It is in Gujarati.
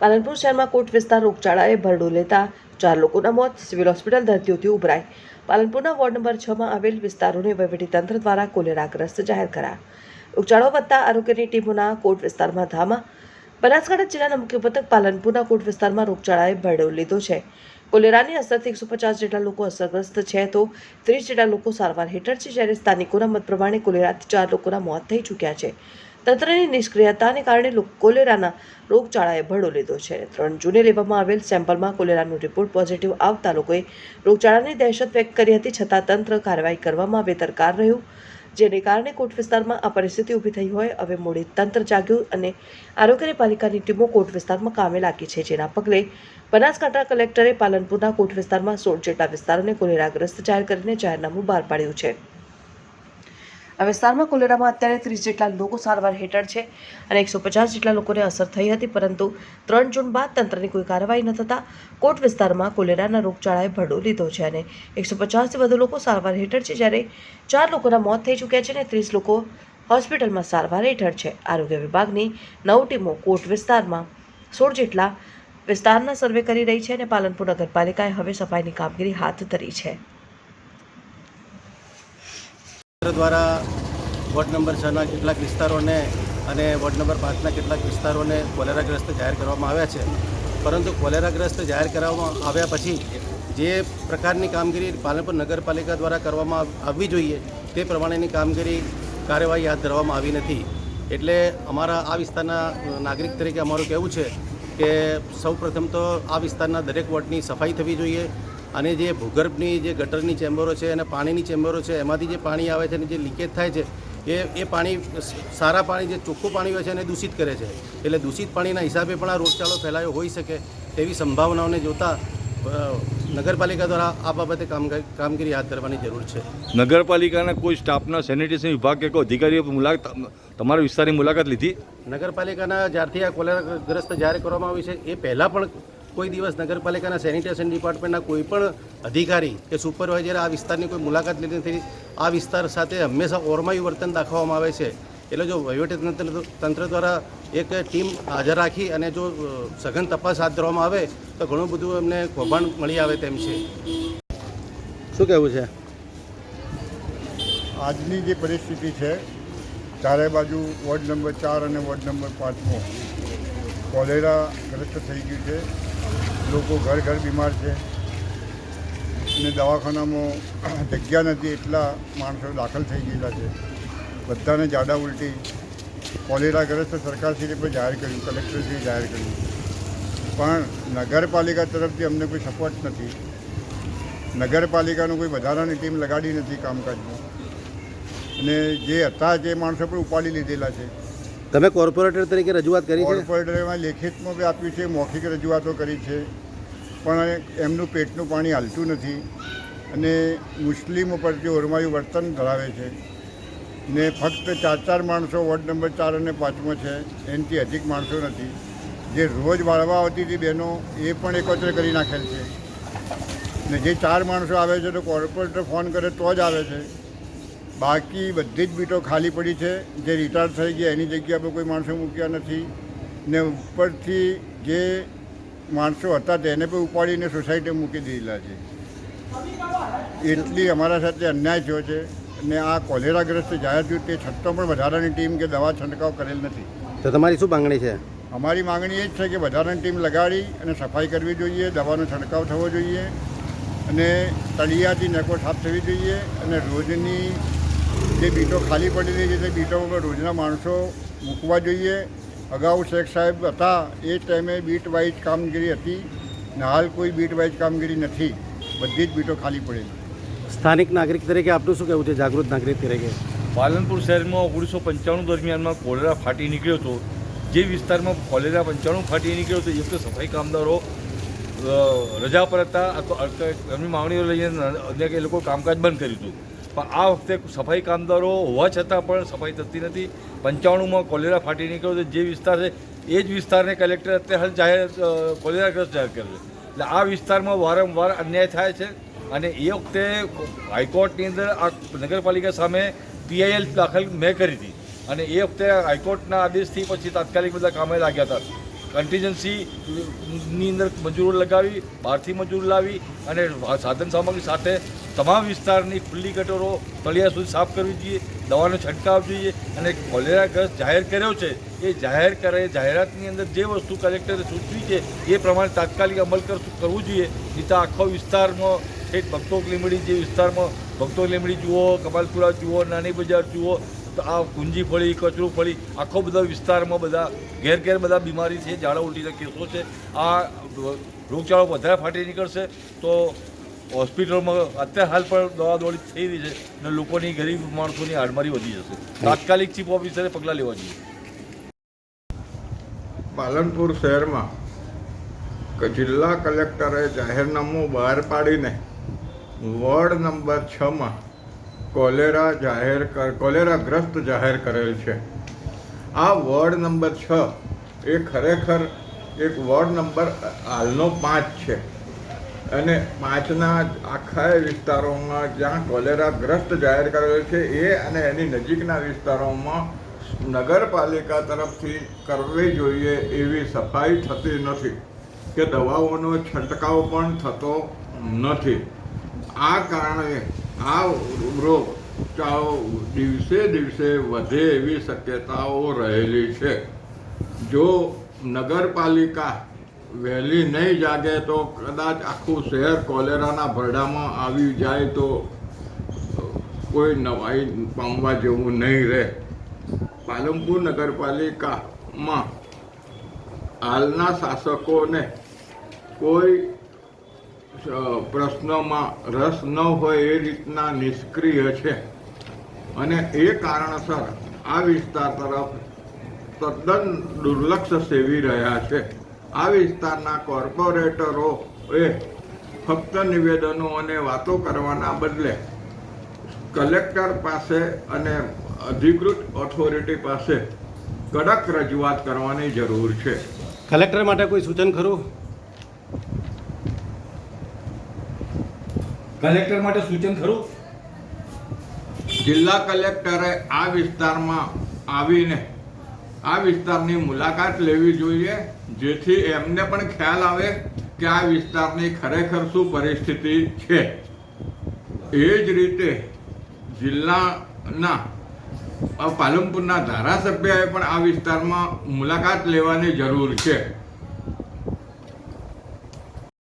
પાલનપુર શહેરમાં કોટ વિસ્તાર રોગચાળાએ ભરડો લેતા ચાર લોકોના મોત, સિવિલ હોસ્પિટલ દર્દીઓથી ઉભરાય પાલનપુરના વોર્ડ નંબર છમાં આવેલ વિસ્તારોને વહીવટીતંત્ર દ્વારા કોલેરાગ્રસ્ત જાહેર કરાયા રોગચાળો વધતા આરોગ્યની ટીમોના કોટ વિસ્તારમાં ધામા. બનાસકાંઠા જિલ્લાના મુખ્ય મથક પાલનપુરના કોટ વિસ્તારમાં રોગચાળાએ ભરડો લીધો છે. કોલેરાની અસરથી એકસો પચાસ જેટલા લોકો અસરગ્રસ્ત છે તો ત્રીસ જેટલા લોકો સારવાર હેઠળ છે, જ્યારે સ્થાનિકોના મત પ્રમાણે કોલેરાથી ચાર લોકોના મોત થઈ ચૂક્યા છે. તંત્રની નિષ્ક્રિયતાને કારણે કોલેરાના રોગચાળાએ ભડો લીધો છે. ત્રણ જૂને લેવામાં આવેલ સેમ્પલમાં કોલેરાનો રિપોર્ટ પોઝિટિવ આવતા લોકોએ રોગચાળાની દહેશત વ્યક્ત કરી હતી, છતાં તંત્ર કાર્યવાહી કરવામાં બેદરકાર રહ્યું, જેને કારણે કોટ વિસ્તારમાં આ પરિસ્થિતિ ઊભી થઈ હોય. હવે મોડી તંત્ર જાગ્યું અને આરોગ્ય પાલિકાની ટીમો કોટ વિસ્તારમાં કામે લાગી છે, જેના પગલે બનાસકાંઠા કલેક્ટરે પાલનપુરના કોટ વિસ્તારમાં સોળ જેટલા વિસ્તારોને કોલેરાગ્રસ્ત જાહેર કરીને જાહેરનામું બહાર પાડ્યું છે. આ વિસ્તારમાં કોલેરામાં અત્યારે ત્રીસ જેટલા લોકો સારવાર હેઠળ છે અને એકસો પચાસ જેટલા લોકોને અસર થઈ હતી, પરંતુ ત્રણ જૂન બાદ તંત્રની કોઈ કાર્યવાહી ન થતાં કોટ વિસ્તારમાં કોલેરાના રોગચાળાએ ભરડો લીધો છે અને એકસો પચાસથી વધુ લોકો સારવાર હેઠળ છે, જ્યારે ચાર લોકોના મોત થઈ ચૂક્યા છે અને ત્રીસ લોકો હોસ્પિટલમાં સારવાર હેઠળ છે. આરોગ્ય વિભાગની નવ ટીમો કોટ વિસ્તારમાં સોળ જેટલા વિસ્તારના સર્વે કરી રહી છે અને પાલનપુર નગરપાલિકાએ હવે સફાઈની કામગીરી હાથ ધરી છે. દ્વારા વોર્ડ નંબર છના કેટલાક વિસ્તારોને અને વોર્ડ નંબર પાંચના કેટલાક વિસ્તારોને કોલેરાગ્રસ્ત જાહેર કરવામાં આવ્યા છે. પરંતુ કોલેરાગ્રસ્ત જાહેર કરવામાં આવ્યા પછી જે પ્રકારની કામગીરી પાલનપુર નગરપાલિકા દ્વારા કરવામાં આવવી જોઈએ તે પ્રમાણેની કામગીરી કાર્યવાહી હાથ ધરવામાં આવી નથી. એટલે અમારા આ વિસ્તારના નાગરિક તરીકે અમારું કહેવું છે કે સૌ પ્રથમ તો આ વિસ્તારના દરેક વોર્ડની સફાઈ થવી જોઈએ. અને જે ભૂગર્ભની જે ગટરની ચેમ્બરો છે અને પાણીની ચેમ્બરો છે એમાંથી જે પાણી આવે છે અને જે લીકેજ થાય છે એ એ પાણી સારા પાણી જે ચોખ્ખું પાણી હોય છે એને દૂષિત કરે છે. એટલે દૂષિત પાણીના હિસાબે પણ આ રોગચાળો ફેલાયો હોઈ શકે તેવી સંભાવનાઓને જોતા નગરપાલિકા દ્વારા આ બાબતે કામગા- કામગીરી હાથ ધરવાની જરૂર છે. નગરપાલિકાના કોઈ સ્ટાફના સેનિટેશન વિભાગ કે કોઈ અધિકારીઓ મુલાકાત તમારા વિસ્તારની મુલાકાત લીધી? નગરપાલિકાના જ્યારથી આ કોલેરાગ્રસ્ત જાહેર કરવામાં આવી છે એ પહેલાં પણ કોઈ દિવસ નગરપાલિકાના સેનિટેશન ડિપાર્ટમેન્ટના કોઈ પણ અધિકારી કે સુપરવાઇઝરે આ વિસ્તારની કોઈ મુલાકાત લીધી નથી. આ વિસ્તાર સાથે હંમેશા ઓરમાયું વર્તન દાખવવામાં આવે છે. એટલે જો વહીવટીતંત્ર તંત્ર દ્વારા એક ટીમ હાજર રાખી અને જો સઘન તપાસ હાથ ધરવામાં આવે, તો ઘણું બધું એમને કૌભાંડ મળી આવે તેમ છે. શું કહેવું છે? આજની જે પરિસ્થિતિ છે, ચારે બાજુ વોર્ડ નંબર ચાર અને વોર્ડ નંબર પાંચમાં. કોલેરા ગ્રસ્ત થઈ ગયું છે. લોકો ઘર ઘર બીમાર છે. અને દવાખાનામાં જગ્યા નથી, એટલા માણસો દાખલ થઈ ગયેલા છે. બધાને જાડા ઉલટી. કોલેરાગ્રસ્ત સરકારશ્રીએ પણ જાહેર કર્યું, કલેક્ટરશ્રીએ જાહેર કર્યું. પણ નગરપાલિકા તરફથી અમને કોઈ સપોર્ટ નથી. નગરપાલિકાનું કોઈ વધારાની ટીમ લગાડી નથી કામકાજમાં. અને જે હતા, જે માણસો પણ ઉપાડી લીધેલા છે. તમે કોર્પોરેટર તરીકે રજૂઆત કરી છે? કોર્પોરેટરમાં લેખિતમાં બી આપ્યું છે, મૌખિક રજૂઆતો કરી છે, પણ એમનું પેટનું પાણી હાલતું નથી અને મુસ્લિમો પરથી ઓરમાયું વર્તન ધરાવે છે ને ફક્ત ચાર ચાર માણસો વોર્ડ નંબર ચાર અને પાંચમો છે, એનાથી અધિક માણસો નથી. જે રોજ વાળવા આવતી હતી બહેનો, એ પણ એકત્ર કરી નાખેલ છે. ને જે ચાર માણસો આવે છે તો કોર્પોરેટર ફોન કરે તો જ આવે છે. બાકી બધી જ બીટો ખાલી પડી છે. જે રિટાયર થઈ ગયા એની જગ્યા પર કોઈ માણસો મૂક્યા નથી. ને ઉપરથી જે માણસો હતા તેને પણ ઉપાડીને સોસાયટી મૂકી દીધેલા છે. એટલી અમારા સાથે અન્યાય થયો છે. ને આ કોલેરાગ્રસ્ત જાહેર થયું તે છતાં પણ વધારાની ટીમ કે દવા છંટકાવ કરેલ નથી. તો તમારી શું માંગણી છે? અમારી માંગણી એ જ છે કે વધારાની ટીમ લગાડી અને સફાઈ કરવી જોઈએ દવાનો છંટકાવ થવો જોઈએ અને તળિયાથી નકો સાફ થવી જોઈએ અને રોજની જે બીટો ખાલી પડેલી છે તે બીટો રોજના માણસો મૂકવા જોઈએ. અગાઉ શેખ સાહેબ હતા એ ટાઈમે બીટ વાઇઝ કામગીરી હતી. ને હાલ કોઈ બીટ વાઇઝ કામગીરી નથી. બધી જ બીટો ખાલી પડેલી સ્થાનિક નાગરિક તરીકે આપનું શું કહેવું છે? જાગૃત નાગરિક તરીકે. પાલનપુર શહેરમાં ઓગણીસો પંચાણું દરમિયાનમાં કોલેરા ફાટી નીકળ્યો હતો. જે વિસ્તારમાં કોલેરા પંચાણું ફાટી નીકળ્યો હતો એ વખતે સફાઈ કામદારો રજા પર હતા એમની માગણીઓ લઈને અન્ય એ લોકો કામકાજ બંધ કર્યું હતું. પણ આ વખતે સફાઈ કામદારો હોવા છતાં પણ સફાઈ થતી નથી. પંચાણુંમાં કોલેરા ફાટી નીકળ્યો છે. જે વિસ્તાર છે, એ જ વિસ્તારને કલેક્ટર અત્યારે હાલ જાહેર કોલેરાગ્રસ્ત જાહેર કર્યો છે. એટલે આ વિસ્તારમાં વારંવાર અન્યાય થાય છે અને એ વખતે હાઈકોર્ટની અંદર આ નગરપાલિકા સામે પીઆઈએલ દાખલ મેં કરી હતી. અને એ વખતે હાઈકોર્ટના આદેશથી પછી તાત્કાલિક બધા કામે લાગ્યા હતા. કન્ટીજન્સીની અંદર મજૂરો લગાવી, બહારથી મજૂર લાવી અને સાધન સામગ્રી સાથે તમામ વિસ્તારની ખુલ્લી ગટરો તળિયા સુધી સાફ કરવી જોઈએ, દવાનો છંટકાવ જોઈએ અને કોલેરાગ્રસ્ત જાહેર કર્યો છે એ જાહેર કરે જાહેરાતની અંદર જે વસ્તુ કલેક્ટરે સૂચવી છે એ પ્રમાણે તાત્કાલિક અમલ કરશું કરવું જોઈએ. નહીં આખો વિસ્તારમાં ઠેઠ ભક્તો લીમડી જે વિસ્તારમાં ભક્તો લીમડી જુઓ કમાલપુરા જુઓ, નાની બજાર જુઓ, તો આ કુંજી ફળી, કચરું ફળી, આખો બધા વિસ્તારમાં બધા ઘેર ઘેર બધા બીમારી છે, ઝાડા ઉલટીના કેસો છે. આ રોગચાળો વધારે ફાટી નીકળશે તો હોસ્પિટલમાં અત્યારે હાલ પણ દવા દોડી થઈ રહી છે અને લોકોની ગરીબ માણસોની હાડમારી વધી જશે. તાત્કાલિક ચીફ ઓફિસરે પગલાં લેવા જોઈએ. પાલનપુર શહેરમાં જિલ્લા કલેક્ટરે જાહેરનામું બહાર પાડીને વોર્ડ નંબર છમાં કોલેરા જાહેર કર કોલેરાગ્રસ્ત જાહેર કરેલ છે. આ વોર્ડ નંબર છ એ ખરેખર એક વોર્ડ નંબર હાલનો પાંચ છે. અને પાંચના આખા વિસ્તારોમાં જ્યાં કોલેરાગ્રસ્ત જાહેર કરેલ છે, એ અને એની નજીકના વિસ્તારોમાં નગરપાલિકા તરફથી કરવી જોઈએ એવી સફાઈ થતી નથી કે દવાઓનો છંટકાવ પણ થતો નથી. આ કારણે આ રોગ ચાવ દિવસે દિવસે વધે એવી શક્યતાઓ રહેલી છે. જો નગરપાલિકા વહેલી નહીં જાગે તો કદાચ આખું શહેર કોલેરાના ભરડામાં આવી જાય તો કોઈ નવાઈ પામવા જેવું નહીં રહે. પાલનપુર નગરપાલિકામાં હાલના શાસકોને કોઈ પ્રશ્નમાં રસ ન હોય એ રીતના નિષ્ક્રિય છે. અને એ કારણસર આ વિસ્તાર તરફ તદ્દન દુર્લક્ષ સેવી રહ્યા છે. આ વિસ્તારના કોર્પોરેટરો એ ફક્ત નિવેદનો અને વાતો કરવાના બદલે કલેક્ટર પાસે અને અધિકૃત ઓથોરિટી પાસે કડક રજૂઆત કરવાની જરૂર છે. કલેક્ટર માટે કોઈ સૂચન ખરું? કલેક્ટર માટે સૂચન ખરું? જિલ્લા કલેક્ટરે આ વિસ્તારમાં આવીને આ વિસ્તારની મુલાકાત લેવી જોઈએ. જેથી એમને પણ ખ્યાલ આવે કે આ વિસ્તારની ખરેખર શું પરિસ્થિતિ છે. એ જ રીતે જિલ્લાના પાલનપુરના ધારાસભ્યએ પણ આ વિસ્તારમાં મુલાકાત લેવાની જરૂર છે.